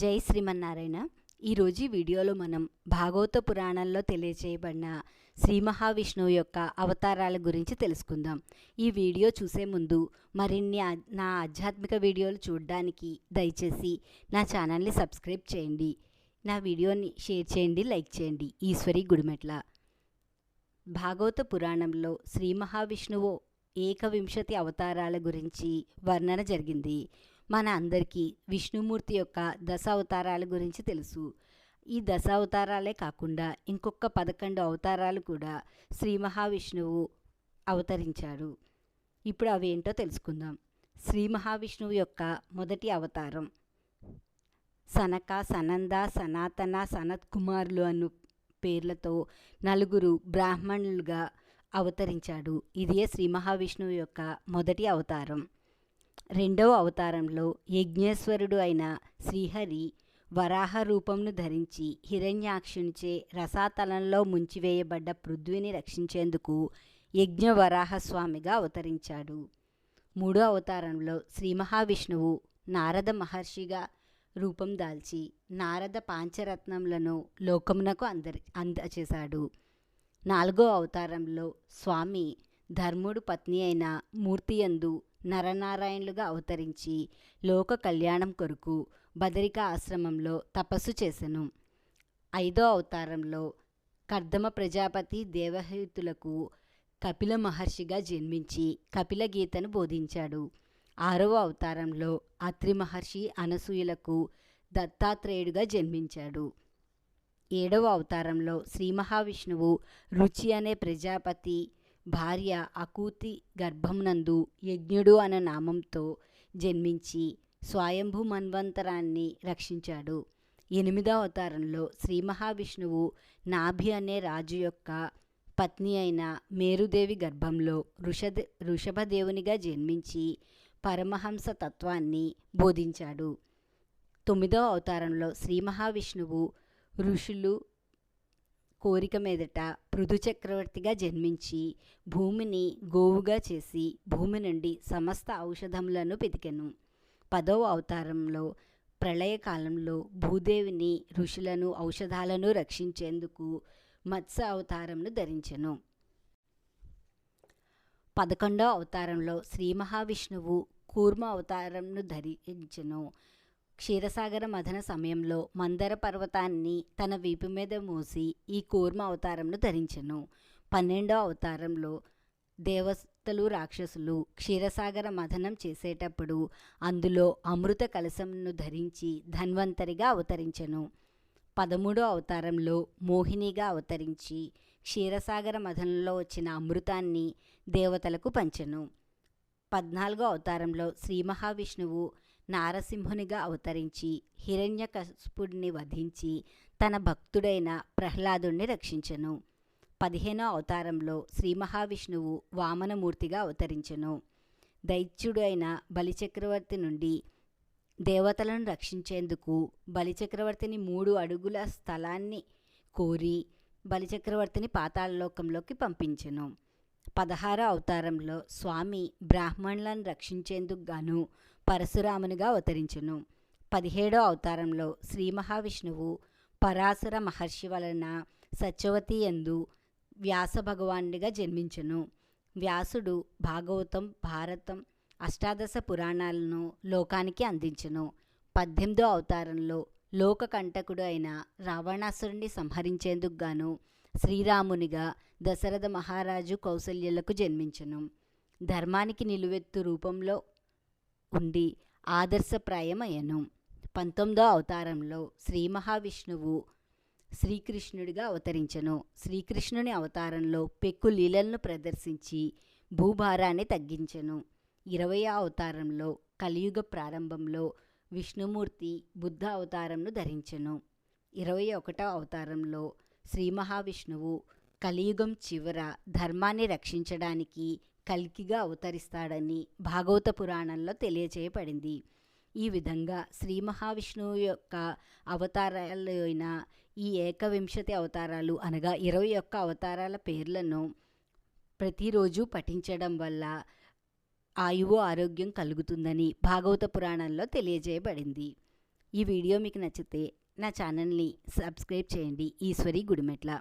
జై శ్రీమన్నారాయణ. ఈరోజు ఈ వీడియోలో మనం భాగవత పురాణంలో తెలియచేయబడిన శ్రీ మహావిష్ణువు యొక్క అవతారాల గురించి తెలుసుకుందాం. ఈ వీడియో చూసే ముందు మరిన్ని నా ఆధ్యాత్మిక వీడియోలు చూడడానికి దయచేసి నా ఛానల్ని సబ్స్క్రైబ్ చేయండి. నా వీడియోని షేర్ చేయండి లైక్ చేయండి. ఈశ్వరి గుడిమెట్ల. భాగవత పురాణంలో శ్రీ మహావిష్ణువు ఏకవింశతి అవతారాల గురించి వర్ణన జరిగింది. మన అందరికీ విష్ణుమూర్తి యొక్క దశ అవతారాల గురించి తెలుసు. ఈ దశావతారాలే కాకుండా ఇంకొక పదకొండు అవతారాలు కూడా శ్రీ మహావిష్ణువు అవతరించాడు. ఇప్పుడు అవి ఏంటో తెలుసుకుందాం. శ్రీ మహావిష్ణువు యొక్క మొదటి అవతారం సనక సనంద సనాతన సనత్ కుమారులు అను పేర్లతో నలుగురు బ్రాహ్మణులుగా అవతరించాడు. ఇదే శ్రీ మహావిష్ణువు యొక్క మొదటి అవతారం. రెండవ అవతారంలో యజ్ఞేశ్వరుడు అయిన శ్రీహరి వరాహ రూపంను ధరించి హిరణ్యాక్షునిచే రసాతలంలో ముంచివేయబడ్డ పృథ్వీని రక్షించేందుకు యజ్ఞవరాహస్వామిగా అవతరించాడు. మూడో అవతారంలో శ్రీ మహావిష్ణువు నారద మహర్షిగా రూపం దాల్చి నారద పాంచరత్నములను లోకమునకు అందరి అందచేశాడు. నాలుగో అవతారంలో స్వామి ధర్ముడు పత్ని అయిన మూర్తియందు నరనారాయణులుగా అవతరించి లోక కళ్యాణం కొరకు బదరిక ఆశ్రమంలో తపస్సు చేసెను. ఐదో అవతారంలో కర్దమ ప్రజాపతి దేవహితులకు కపిల మహర్షిగా జన్మించి కపిల గీతను బోధించాడు. ఆరవ అవతారంలో అత్రి మహర్షి అనసూయులకు దత్తాత్రేయుడుగా జన్మించాడు. ఏడవ అవతారంలో శ్రీ మహావిష్ణువు రుచి అనే ప్రజాపతి భార్య అకూతి గర్భమునందు యజ్ఞుడు అనే నామంతో జన్మించి స్వయంభూ మన్వంతరాన్ని రక్షించాడు. ఎనిమిదవ అవతారంలో శ్రీ మహావిష్ణువు నాభి అనే రాజు యొక్క పత్ని అయిన మేరుదేవి గర్భంలో ఋషద ఋషభదేవునిగా జన్మించి పరమహంస తత్వాన్ని బోధించాడు. తొమ్మిదవ అవతారంలో శ్రీ మహావిష్ణువు ఋషులు కోరిక మీదట పృథు చక్రవర్తిగా జన్మించి భూమిని గోవుగా చేసి భూమి నుండి సమస్త ఔషధములను పెతికెను పదవ అవతారంలో ప్రళయకాలంలో భూదేవిని ఋషులను ఔషధాలను రక్షించేందుకు మత్స్య అవతారంను ధరించెను. పదకొండవ అవతారంలో శ్రీ మహావిష్ణువు కూర్మ అవతారంను ధరించెను. క్షీరసాగర మథన సమయంలో మందర పర్వతాన్ని తన వీపు మీద మోసి ఈ కూర్మ అవతారంను ధరించెను. పన్నెండో అవతారంలో దేవతలు రాక్షసులు క్షీరసాగర మథనం చేసేటప్పుడు అందులో అమృత కలశంను ధరించి ధన్వంతరిగా అవతరించెను. పదమూడో అవతారంలో మోహినిగా అవతరించి క్షీరసాగర మథనంలో వచ్చిన అమృతాన్ని దేవతలకు పంచెను. పద్నాలుగో అవతారంలో శ్రీ మహావిష్ణువు నారసింహునిగా అవతరించి హిరణ్యకశిపుడిని వధించి తన భక్తుడైన ప్రహ్లాదుణ్ణి రక్షించెను. పదిహేనో అవతారంలో శ్రీ మహావిష్ణువు వామనమూర్తిగా అవతరించెను. దైత్యుడైన బలిచక్రవర్తి నుండి దేవతలను రక్షించేందుకు బలిచక్రవర్తిని మూడు అడుగుల స్థలాన్ని కోరి బలిచక్రవర్తిని పాతాళలోకంలోకి పంపించెను. పదహారో అవతారంలో స్వామి బ్రాహ్మణులను రక్షించేందుకు గాను పరశురామునిగా అవతరించును. పదిహేడో అవతారంలో శ్రీ మహావిష్ణువు పరాశర మహర్షి వలన సత్యవతి ఎందు వ్యాస భగవానుడిగా జన్మించును. వ్యాసుడు భాగవతం భారతం అష్టాదశ పురాణాలను లోకానికి అందించును. పద్దెనిమిదో అవతారంలో లోకకంటకుడు అయిన రావణాసురుణ్ణి సంహరించేందుకు గాను శ్రీరామునిగా దశరథ మహారాజు కౌసల్యులకు జన్మించెను. ధర్మానికి నిలువెత్తు రూపంలో ఉండి ఆదర్శప్రాయమయ్యను. పంతొమ్మిదో అవతారంలో శ్రీ మహావిష్ణువు శ్రీకృష్ణుడిగా అవతరించెను. శ్రీకృష్ణుని అవతారంలో పెక్కు లీలలను ప్రదర్శించి భూభారాన్ని తగ్గించెను. ఇరవై అవతారంలో కలియుగ ప్రారంభంలో విష్ణుమూర్తి బుద్ధ అవతారంను ధరించెను. ఇరవై ఒకటో అవతారంలో శ్రీ మహావిష్ణువు కలియుగం చివర ధర్మాన్ని రక్షించడానికి కల్కిగా అవతరిస్తాడని భాగవత పురాణంలో తెలియచేయబడింది. ఈ విధంగా శ్రీ మహావిష్ణువు యొక్క అవతారాలు అయిన ఈ ఏకవింశతి అవతారాలు అనగా ఇరవై ఒక్క అవతారాల పేర్లను ప్రతిరోజు పఠించడం వల్ల ఆయువు ఆరోగ్యం కలుగుతుందని భాగవత పురాణంలో తెలియజేయబడింది. ఈ వీడియో మీకు నచ్చితే నా ఛానల్ని సబ్స్క్రైబ్ చేయండి. ఈశ్వరి గుడిమెట్ల.